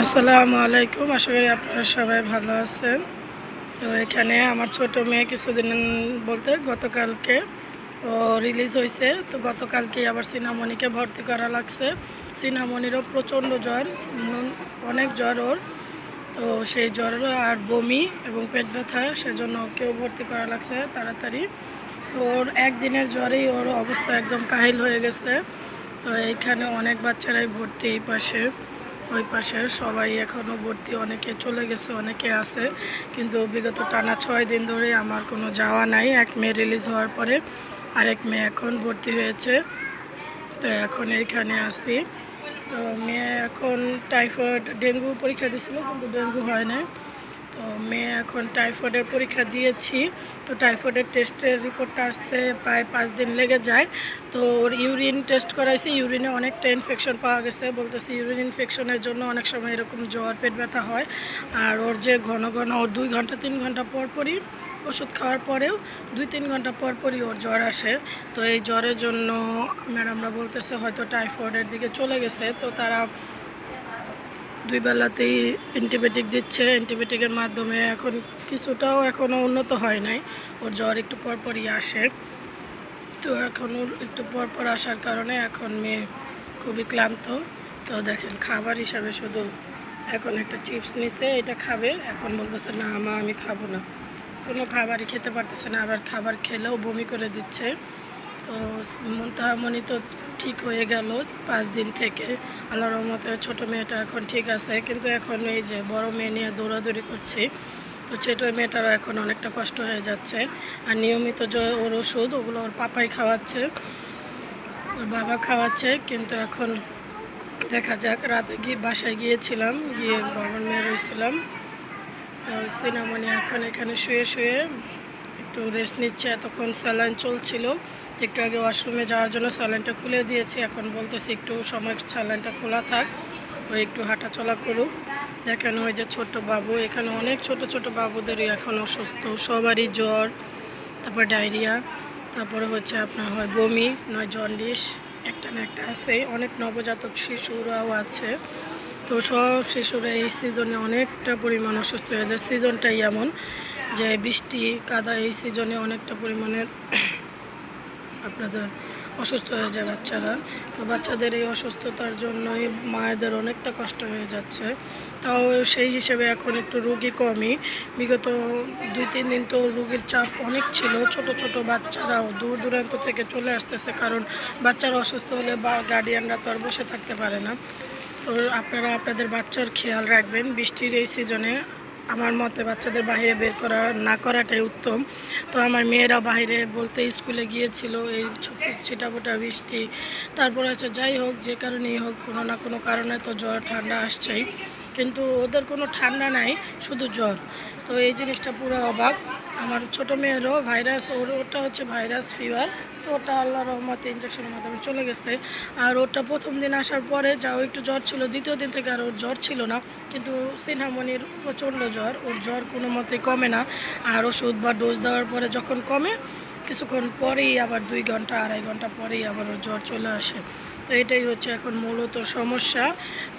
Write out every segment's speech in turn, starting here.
আসসালামু আলাইকুম, আশা করি আপনারা সবাই ভালো আছেন। তো এখানে আমার ছোট মেয়ে কিছুদিন বলতে গতকালকে ও রিলিজ হয়েছে। তো গতকালকে আবার সিনামণিকে ভর্তি করা লাগছে। সিনামণিরও প্রচণ্ড জ্বর অনেক জ্বর ওর। তো সেই জ্বর আর বমি এবং পেট ব্যথা সেজন্য ওকেও ভর্তি করা লাগছে তাড়াতাড়ি। তো ওর একদিনের জ্বরেই ওর অবস্থা একদম কাহিল হয়ে গেছে। তো এইখানে অনেক বাচ্চারাই ভর্তি এই পাশে। ওই পাশে সবাই এখনও ভর্তি, অনেকে চলে গেছে, অনেকে আছে। কিন্তু বিগত টানা ছয় দিন ধরে আমার কোনো যাওয়া নাই। এক মেয়ে রিলিজ হওয়ার পরে আরেক মেয়ে এখন ভর্তি হয়েছে। তো এখন এইখানে আসি তো মেয়ে এখন টাইফয়েড ডেঙ্গু পরীক্ষা দিয়েছিল, কিন্তু ডেঙ্গু হয় না তো মেয়ে এখন টাইফয়েডের পরীক্ষা দিয়েছি। তো টাইফয়েডের টেস্টের রিপোর্টটা আসতে প্রায় পাঁচ দিন লেগে যায়। তো ওর ইউরিন টেস্ট করাইছি, ইউরিনে অনেকটা ইনফেকশন পাওয়া গেছে। বলতেছে ইউরিন ইনফেকশনের জন্য অনেক সময় এরকম জ্বর, পেট ব্যথা হয়। আর ওর যে ঘন ঘন, ওর দুই ঘণ্টা, তিন ঘণ্টা পর পরই ওষুধ খাওয়ার পরেও দুই, তিন ঘণ্টা পর পরই ওর জ্বর আসে। তো এই জ্বরের জন্য ম্যাডামরা বলতেছে হয়তো টাইফয়েডের দিকে চলে গেছে। তো তারা দুই বেলাতেই অ্যান্টিবায়োটিক দিচ্ছে। অ্যান্টিবায়োটিকের মাধ্যমে এখন কিছুটাও এখনও উন্নত হয় নাই। ওর জ্বর একটু পরপরই আসে। তো এখন ওর একটু পর পর আসার কারণে এখন মেয়ে খুবই ক্লান্ত। তো দেখেন, খাবার হিসাবে শুধু এখন একটা চিপস নিছে, এটা খাবে। এখন বলতেছে, না, মা, আমি খাব না। কোনো খাবারই খেতে পারতেছে না। আবার খাবার খেলেও বমি করে দিচ্ছে। তো মন্তাহামণি তো ঠিক হয়ে গেল পাঁচ দিন থেকে। আল্লাহর রহমতে ছোটো মেয়েটা এখন ঠিক আছে, কিন্তু এখন এই যে বড় মেয়ে নিয়ে দৌড়াদৌড়ি করছি, তো ছোটো মেয়েটারও এখন অনেকটা কষ্ট হয়ে যাচ্ছে। আর নিয়মিত যে ওর ওষুধ, ওগুলো ওর পাপাই খাওয়াচ্ছে, ওর বাবা খাওয়াচ্ছে, কিন্তু এখন দেখা যাক, রাতে গিয়ে বাসায় গিয়েছিলাম, গিয়ে বাবার মেয়ে রয়েছিলাম। সিনামণি এখন এখানে শুয়ে শুয়ে একটু রেস্ট নিচ্ছে, এতক্ষণ স্যালাইন চলছিল। একটু আগে ওয়াশরুমে যাওয়ার জন্য স্যালাইনটা খুলে দিয়েছি, এখন বলতেছি একটু সময় স্যালাইনটা খোলা থাক ওই একটু হাঁটাচলা করুক। দেখেন ওই যে ছোট বাবু, এখানে অনেক ছোট ছোট বাবুদেরই এখন অসুস্থ। সবারই জ্বর, তারপর ডায়রিয়া তারপরে হচ্ছে আপনার হয় বমি, নয় জন্ডিস একটা না একটা আছে। অনেক নবজাতক শিশুরাও আছে। তো সব শিশুরা এই সিজনে অনেকটা পরিমাণ অসুস্থ হয়ে যায়। সিজনটাই এমন। যে বৃষ্টি, কাদা এই সিজনে অনেকটা পরিমাণের আপনাদের অসুস্থ হয়ে যায় বাচ্চারা। তো বাচ্চাদের এই অসুস্থতার জন্যই মায়েদের অনেকটা কষ্ট হয়ে যাচ্ছে। তাও সেই হিসেবে এখন একটু রুগী কমই। বিগত দুই, তিন দিন তো রুগীর চাপ অনেক ছিল। ছোট ছোট বাচ্চারাও দূর দূরান্ত থেকে চলে আসতেছে কারণ বাচ্চারা অসুস্থ হলে বা গার্ডিয়ানরা তো আর বসে থাকতে পারে না। তো আপনারা আপনাদের বাচ্চার খেয়াল রাখবেন। বৃষ্টির এই সিজনে আমার মতে বাচ্চাদের বাইরে বের করা না করাটাই উত্তম। তো আমার মেয়েরা বাইরে বলতে স্কুলে গিয়েছিল, এই ছিটাফোটা, বৃষ্টি, তারপর আছে যাই হোক, যে কারণেই হোক, কোনো না কোনো কারণে তো জ্বর, ঠান্ডা আসছেই। কিন্তু ওদের কোনো ঠান্ডা নাই, শুধু জ্বর। তো এই জিনিসটা পুরো অবাক। আমার ছোট মেয়েরও ভাইরাস, ওর ওটা হচ্ছে ভাইরাস ফিভার তো ওটা আল্লাহ রহমতে ইঞ্জেকশনের মাধ্যমে চলে গেছে। আর ওটা প্রথম দিন আসার পরে যাও, একটু জ্বর ছিল, দ্বিতীয় দিন থেকে আর ওর জ্বর ছিল না। কিন্তু সিনহামনির প্রচণ্ড জ্বর, ওর জ্বর কোনো মতেই কমে না। আর ওষুধ বা ডোজ দেওয়ার পরে যখন কমে, কিছুক্ষণ পরেই আবার দুই ঘণ্টা, আড়াই ঘণ্টা পরেই আবার ওর জ্বর চলে আসে। তো এটাই হচ্ছে এখন মূলত সমস্যা।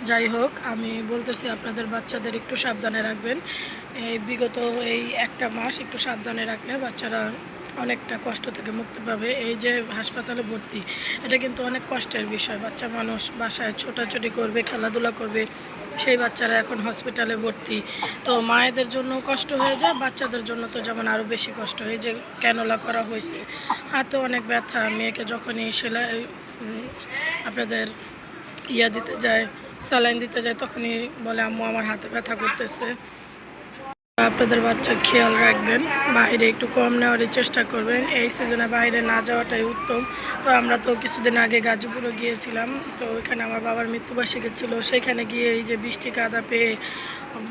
যাই হোক, আমি বলতেছি আপনাদের বাচ্চাদের একটু সাবধানে রাখবেন। এই বিগত এই একটা মাস একটু সাবধানে রাখলে বাচ্চারা অনেকটা কষ্ট থেকে মুক্তি পাবে। এই যে হাসপাতালে ভর্তি, এটা কিন্তু অনেক কষ্টের বিষয়। বাচ্চা মানুষ বাসায় ছোটাছুটি করবে, খেলাধুলা করবে, সেই বাচ্চারা এখন হসপিটালে ভর্তি। তো মায়েদের জন্য কষ্ট হয়ে যায়, বাচ্চাদের জন্য তো যেমন আরও বেশি কষ্ট। হয়ে যে ক্যানোলা করা হয়েছে, হাতে অনেক ব্যথা, মেয়েকে যখনই সেলাই আপনাদের ইয়া দিতে যায় স্যালাইন দিতে যায়, তখনই বলে, আম্মু, আমার হাতে ব্যথা করতেছে। আপনাদের বাচ্চার খেয়াল রাখবেন, বাইরে একটু কম নেওয়ারই চেষ্টা করবেন। এই সিজনে বাইরে না যাওয়াটাই উত্তম। তো আমরা তো কিছুদিন আগে গাজীপুরে গিয়েছিলাম, তো ওইখানে আমার বাবার মৃত্যুবার্ষিকী ছিল। সেখানে গিয়ে এই যে বৃষ্টি কাদা পেয়ে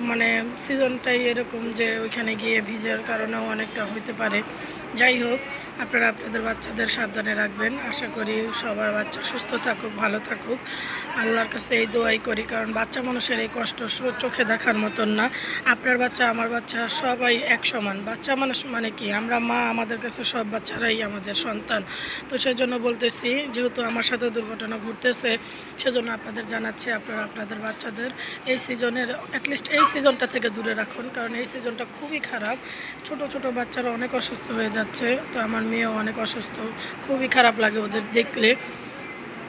মানে সিজনটাই এরকম যে ওইখানে গিয়ে ভিজার কারণেও অনেকটা হইতে পারে। যাই হোক আপনারা আপনাদের বাচ্চাদের সাবধানে রাখবেন। আশা করি সবার বাচ্চা সুস্থ থাকুক, ভালো থাকুক। আল্লাহর কাছে এই দোয়াই করি, কারণ বাচ্চা মানুষের এই কষ্ট চোখে দেখার মতন না, আপনার বাচ্চা, আমার বাচ্চা সবাই এক সমান। বাচ্চা মানুষ মানে কি? আমরা মা, আমাদের কাছে সব বাচ্চারাই আমাদের সন্তান। তো সেজন্য বলতেছি, যেহেতু আমার সাথে দুর্ঘটনা ঘটতেছে, সেজন্য আপনাদের জানাচ্ছি, আপনারা আপনাদের বাচ্চাদের এই সিজনের অ্যাটলিস্ট এই সিজনটা থেকে দূরে রাখুন, কারণ এই সিজনটা খুবই খারাপ। ছোট ছোট বাচ্চারা অনেক অসুস্থ হয়ে যাচ্ছে। তো আমার মেয়েও অনেক অসুস্থ, খুবই খারাপ লাগে ওদের দেখলে।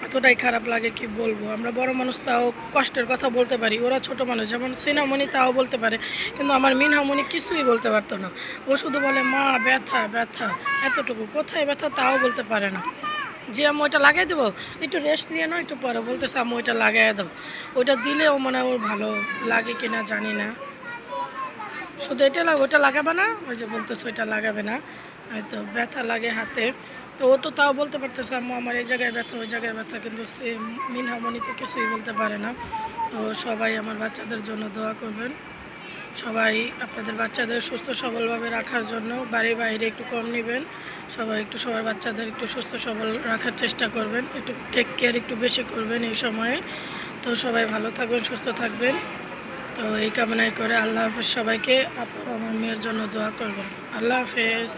এতটাই খারাপ লাগে কি বলব? আমরা বড় মানুষ তাও কষ্টের কথা বলতে পারি, ওরা ছোট মানুষ। যেমন সিনামণি তাও বলতে পারে, কিন্তু আমার মিনহামণি কিছুই বলতে পারতো না। ও শুধু বলে, মা, ব্যথা ব্যথা, এতটুকু। কোথায় ব্যথা? তাও বলতে পারে না। যে আমি ওইটা লাগাই দেবো? একটু রেস্ট নিয়ে নাও, একটু পরে বলতেছে আমি ওইটা লাগাই দাও। ওইটা দিলেও মানে ওর ভালো লাগে কিনা জানি না। শুধু এটা ওইটা লাগাবে না? ওই যে বলতেছে, ওইটা লাগাবে না। হয়তো ব্যথা লাগে হাতে। তো ও তো তাও বলতে পারতেছে, আম্মু, আমার এই জায়গায় ব্যথা, ওই জায়গায় ব্যথা। কিন্তু সে মিনহামণি তো কিছুই বলতে পারে না। তো সবাই আমার বাচ্চাদের জন্য দোয়া করবেন। সবাই আপনাদের বাচ্চাদের সুস্থ, সবলভাবে রাখার জন্য বাড়ির বাইরে একটু কম নেবেন। সবাই একটু, সবার বাচ্চাদের একটু সুস্থ, সবল রাখার চেষ্টা করবেন। একটু টেক কেয়ার একটু বেশি করবেন এই সময়ে। তো সবাই ভালো থাকবেন, সুস্থ থাকবেন। তো এই কামনাই করে আল্লাহ হাফেজ সবাইকে, আপনারা আমার মেয়ের জন্য দোয়া করবেন। আল্লাহ হাফেজ।